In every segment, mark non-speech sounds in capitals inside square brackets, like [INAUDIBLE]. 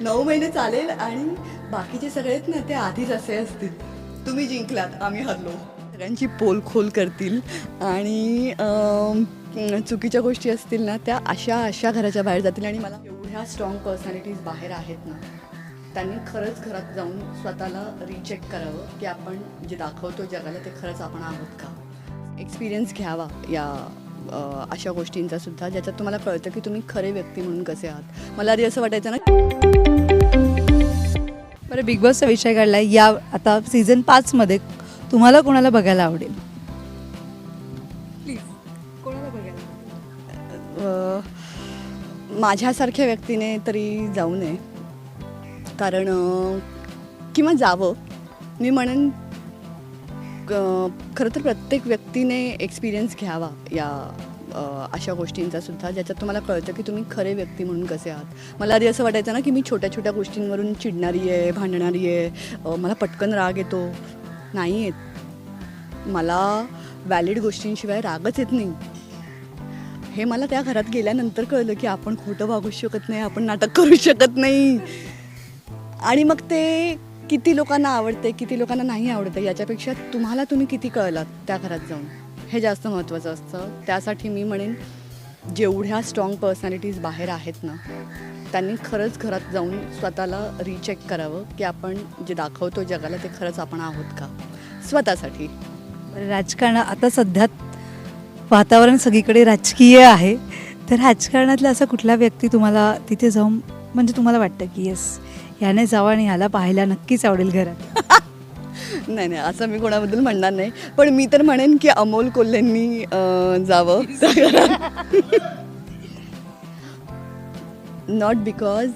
नऊ महिने चालेल आणि बाकीचे सगळे आहेत ना ते आधीच असे असतील. तुम्ही जिंकलात आम्ही हरलो. सगळ्यांची पोल खोल करतील आणि चुकीच्या गोष्टी असतील ना त्या अशा अशा घराच्या बाहेर जातील आणि मला एवढ्या स्ट्रॉंग पर्सनॅलिटीज बाहेर आहेत ना त्यांनी खरंच घरात जाऊन स्वतःला रिचेक करावं की आपण जे दाखवतो जगाला ते खरंच आपण आहोत का? एक्सपिरियन्स घ्यावा या अशा गोष्टींचा सुद्धा ज्याच्यात तुम्हाला कळतं की तुम्ही खरे व्यक्ती म्हणून कसे आहात. मला आधी असं वाटायचं ना बरं बिग बॉसचा विषय काढला या आता सीझन पाचमध्ये तुम्हाला कोणाला बघायला आवडेल? प्लीज कोणाला बघायला अ, माझ्यासारख्या व्यक्तीने तरी जाऊ नये. कारण किंवा जावं. मी म्हणेन खरं तर प्रत्येक व्यक्तीने एक्सपिरियन्स घ्यावा या अशा गोष्टींचा सुद्धा ज्याच्यात तुम्हाला कळतं की तुम्ही खरे व्यक्ती म्हणून कसे आहात. मला आधी असं वाटायचं ना की मी छोट्या छोट्या गोष्टींवरून चिडणारी आहे भांडणारी आहे मला पटकन राग येतो. नाही येत. मला व्हॅलिड गोष्टींशिवाय रागच येत नाही. हे मला त्या घरात गेल्यानंतर कळलं की आपण खोटं वागू शकत नाही आपण नाटक करू शकत नाही. आणि मग ते किती लोकांना आवडते किती लोकांना नाही आवडतं याच्यापेक्षा तुम्हाला तुम्ही किती कळलात त्या घरात जाऊन? हे जास्त महत्त्वाचं असतं. त्यासाठी मी म्हणेन जेवढ्या स्ट्रॉंग पर्सनॅलिटीज बाहेर आहेत ना त्यांनी खरंच घरात जाऊन स्वतःला रिचेक करावं की आपण जे दाखवतो जगाला ते खरंच आपण आहोत का? स्वतःसाठी. राजकारण आता सध्या वातावरण सगळीकडे राजकीय आहे. तर राजकारणातला असा कुठला व्यक्ती तुम्हाला तिथे जाऊन म्हणजे तुम्हाला वाटतं की येस याने जावं आणि ह्याला पाहायला नक्कीच आवडेल घरात? [LAUGHS] नाही नाही असं मी कोणाबद्दल म्हणणार नाही. पण मी तर म्हणेन की अमोल कोल्हेंनी जावं. [LAUGHS] नॉट बिकॉज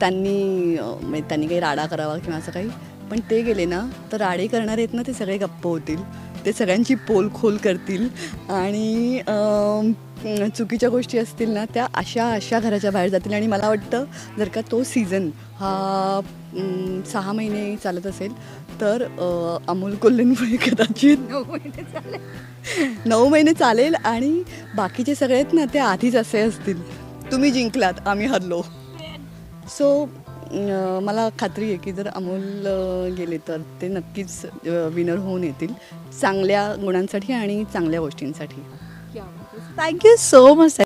त्यांनी म्हणजे त्यांनी काही राडा करावा किंवा असं काही. पण ते गेले ना तर राडे करणारे आहेत ना ते सगळे गप्प होतील. ते सगळ्यांची पोल खोल करतील. आणि चुकीच्या गोष्टी असतील ना त्या अशा अशा घराच्या बाहेर जातील. आणि मला वाटतं जर का तो सीझन हा सहा महिने चालत असेल तर अमोल कोल्हेंमुळे कदाचित नऊ महिने चालेल. आणि बाकीचे सगळे आहेत ना ते आधीच असे असतील. तुम्ही जिंकलात आम्ही हरलो. सो मला खात्री आहे की जर अमोल गेले तर ते नक्कीच विनर होऊन येतील. चांगल्या गुणांसाठी आणि चांगल्या गोष्टींसाठी. Thank you so much